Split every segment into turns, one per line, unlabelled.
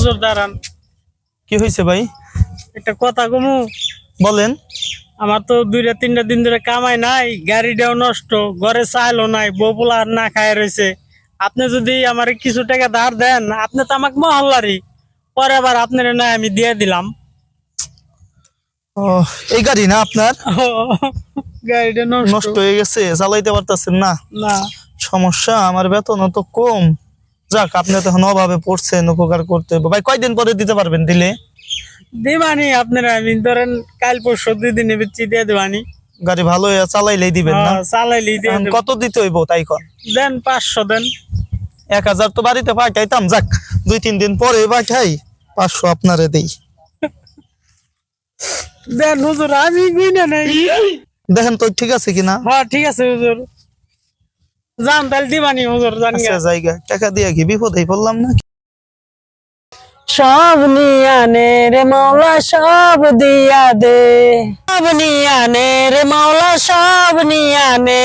হুজুর দাঁড়ান।
কি হয়েছে ভাই?
একটা কথা কমু।
বলেন।
আমার তো দুইটা তিনটা দিন ধরে কামাই নাই গাড়িটাও নষ্ট ঘরে চাইলো নাই বপুলা আর না খায় রয়েছে। আপনি যদি আমার কিছু টাকা ধার দেন আপনি তো আমাকে মহল্লারই। পরে আবার আপনার না আমি দিয়ে দিলাম।
ও এই গাড়ি না আপনার?
গাড়িটা নষ্ট।
নষ্ট হয়ে গেছে চালাইতে পারতেছেন না।
না।
সমস্যা আমার বেতন তো কম। যাক আপনি তো এখন অভাবে পড়ছেন উপকার করতে হবে। ভাই কয়দিন পরে দিতে পারবেন দিলে?
দিবানি আপনারা আমি ধরেন কাল পরশু দুই দিনে বেচি দিয়ে দিবানি।
গাড়ি ভালো চালাইলেই দিবেন না?
হ্যাঁ, চালাইলি দিয়ে
কত দিতে হইব তাই কন?
দেন পাঁচশো দেন।
এক হাজার তো বাড়িতে পাঠাইতাম যাক দুই তিন দিন পরে পাঠাই পাঁচশো আপনারে দেই।
দেন হুজুর আমি গুইনা নেই।
দেখেন তো ঠিক আছে কিনা?
হ্যাঁ ঠিক আছে হুজুর। যান তাহলে দিবানি হুজুর জান
আচ্ছা জায়গা। টাকা দিয়ে কি বিপদেই পড়লাম না?
সব নিয়ানে রে মাওলা সব দিয়া দে। সব নিয়ানে রে মাওলা সব নিয়ানে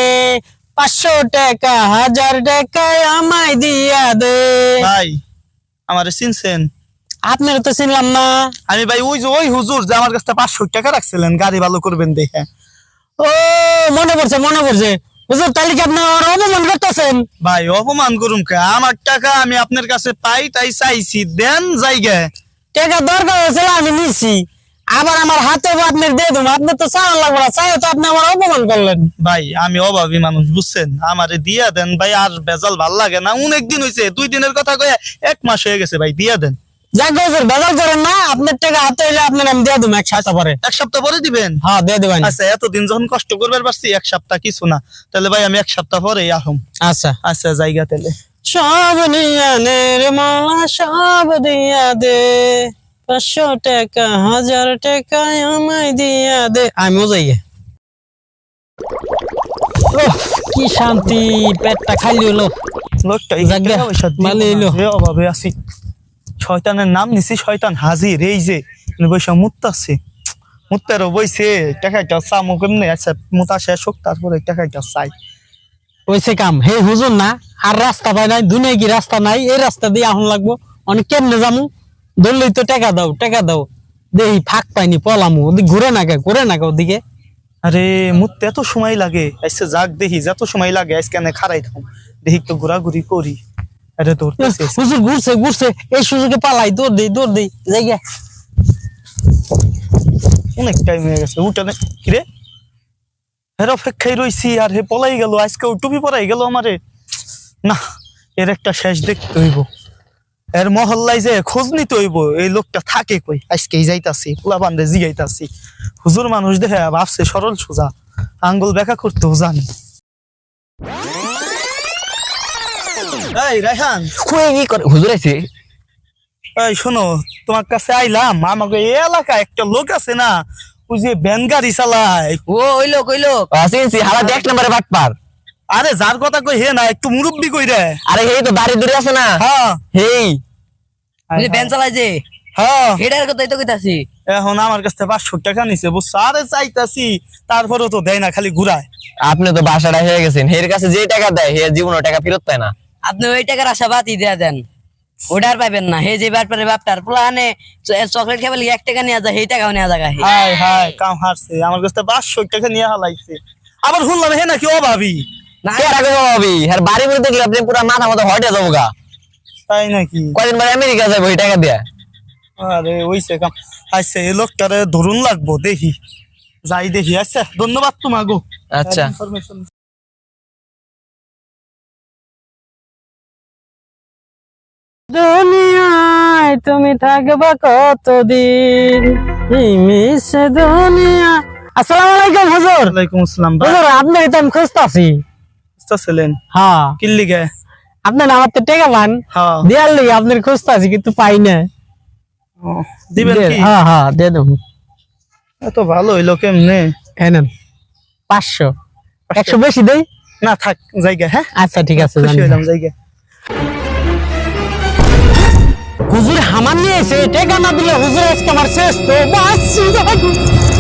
পাঁচশো টাকা হাজার টাকা আমায় দিয়া দে।
ভাই আমারে চিনছেন?
আপনার তো চিনলাম না।
আমি ভাই ওই যে ওই হুজুর যে আমার কাছে পাঁচশো টাকা রাখছিলেন গাড়ি ভালো করবেন দেখে।
ও মনে পড়ছে মনে পড়ছে। হুজুর তাহলে কি আপনি আমার অপমান করতেছেন?
ভাই অপমান করুম কে? আমার টাকা আমি আপনার কাছে পাই তাই চাইছি। দেন জায়গা
টাকা দরকার হয়েছিল আমি নিছি। আবার আমার হাতে আপনার দিয়ে দেবো আপনি তো চাওয়া লাগবে না চাই তো আপনি আমার অপমান করলেন।
ভাই আমি অভাবী মানুষ বুঝছেন? আমারে দিয়া দেন ভাই আর বেজাল ভালো লাগে না। অনেক দিন হয়েছে দুই দিনের কথা কয়ে এক মাস হয়ে গেছে ভাই দিয়া দেন।
যাক হুজুর বেজাল করেন না আপনার টাকা হাতে হইলে আপনার আমি দিয়ে দেবো এক সপ্তাহ পরে।
এক সপ্তাহ পরে দিবেন?
হ্যাঁ দিয়ে দেবেন।
আচ্ছা এতদিন যখন কষ্ট করবার পারছি এক সপ্তাহ কিছু না। তাহলে ভাই আমি এক সপ্তাহ পরে আহম।
আচ্ছা।
আচ্ছা জায়গা তাহলে।
সব নিয়া নে রে মাওলা সব দিয়া দে। পাঁচশো টাকা হাজার টাকা আমায় দিয়া দে। যাই কি শান্তি পেটটা খালি হলো
লোকটা। অভাবে আছি। শয়তানের নাম নিছি শয়তান হাজির এই যে বৈশা মুত্তাছে মুত্তারও বইছে টাকাটা চামো কেমনে আচ্ছা মুতা শেষ হোক তারপরে টাকাটা চাই।
ওইসে কাম হে হুজুর না আর রাস্তা পাই নাই দুনিয়া কি রাস্তা নাই? এই রাস্তা দিয়ে আহন লাগবো। অনেক কেমনে যামু? ধরলেই তো টাকা দাও টাকা দাও। দেহি ফাঁক পাইনি পলামু। ওদিকে ঘুরে না কে ঘুরে না কে ওদিকে?
আরে মুত্তে এত সময় লাগে। আচ্ছা যাক দেখি যত সময় লাগে আজকে খারাই থাকুম দেখি তো ঘোরাঘুরি করি। আরে ধরতেছে।
হুজুর ঘুরছে ঘুরছে। এই সুযোগে পালাই দৌড় দেই দৌড় দেই। জায়গা
অনেক টাইম হয়ে গেছে কিরে? হের অপেক্ষায় রইছি আর হে পলাই গেল আজকে টুপি পরাই গেল আমারে। না এর একটা শেষ দেখতে হইব। এর মহল্লায় যে খোঁজ নিতে হইব এই লোকটা থাকে কই? আজকেই যাইতাছি পোলা বান্ধে জিগাইতাছি। হুজুর মানুষ দেখে ভাবছে সরল সোজা আঙ্গুল ব্যাখ্যা করতেও জানি। এই রায়হান।
খুঁয়ে কি করে হুজুর আইছে?
এই শোনো তোমার কাছে আইলাম আমাকে এই একটা লোক আছে না ওই যে ভ্যান গাড়ি চালায়।
ও ওই লোক ওই লোক। হালা এক নম্বরে বাটপার
আরে যার কথা কই হে না একটু মুরব্বি কই রে
আরে হেই তো দূরে আছে না?
হ্যাঁ।
হেই।
বুঝলি ভ্যান চালাই যে?
হ্যাঁ।
হেডার কথাই তো কইতাছি।
এখন আমার কাছ পাঁচশো টাকা নিছে বুঝছ? আরে চাইতাছি তারপরেও তো দেয় না খালি ঘুরায়।
আপনি তো বাসাটা হয়ে গেছেন। হের কাছে যে টাকা দেয় হে জীবনে টাকা ফেরত পায় না।
আপনি ওই টাকার আশা বাতি দিয়া দেন। ওটার পাবেন না। হে যে বাটপারে বাপটার। পোলা আনে চকলেট খাবে এক টাকা নিয়ে যায় সেই টাকাও নিয়ে যায়
হাই হাই কাম হারছে। আমার কাছ পাঁচশো টাকা নিয়ে হালাইছে। আবার শুনলাম হে নাকি অভাবী?
না।
কে রাখব ভাবি হের বাড়ি মধ্যে দেখলে আপনি পুরো মাথা মতো হটে যাব গা।
তাই নাকি?
কয়দিন পরে আমেরিকা যাব এই টাকা দিয়ে।
আরে ওইছে কাম। আচ্ছা এই লোকটারে ধরুন লাগবো দেখি। যাই দেখি। আচ্ছা ধন্যবাদ তোমাগো।
আচ্ছা।
দুনিয়ায় তুমি থাকবা কতদিন? মিশে দুনিয়া। আসসালামু আলাইকুম হুজুর।
ওয়ালাইকুম আসসালাম
হুজুর তো আমি
ছিলেন
হ্যাঁ।
কিল্লি গে
আপনার আমার তো টাকা পান।
হ্যাঁ।
দেয়ার আপনার খুঁজতাছি কিন্তু পাই না।
দিবেন কি?
হ্যাঁ হ্যাঁ দিয়ে দেবো।
এত ভালো হইল কেমনে?
এনেন পাঁচশো। একশো বেশি দেই?
না থাক জায়গা হ্যাঁ?
আচ্ছা ঠিক আছে
জায়গা।
হামান নিয়ে এসে টাকা না দিলে হুজুর আজকে আমার শেষ তো বাস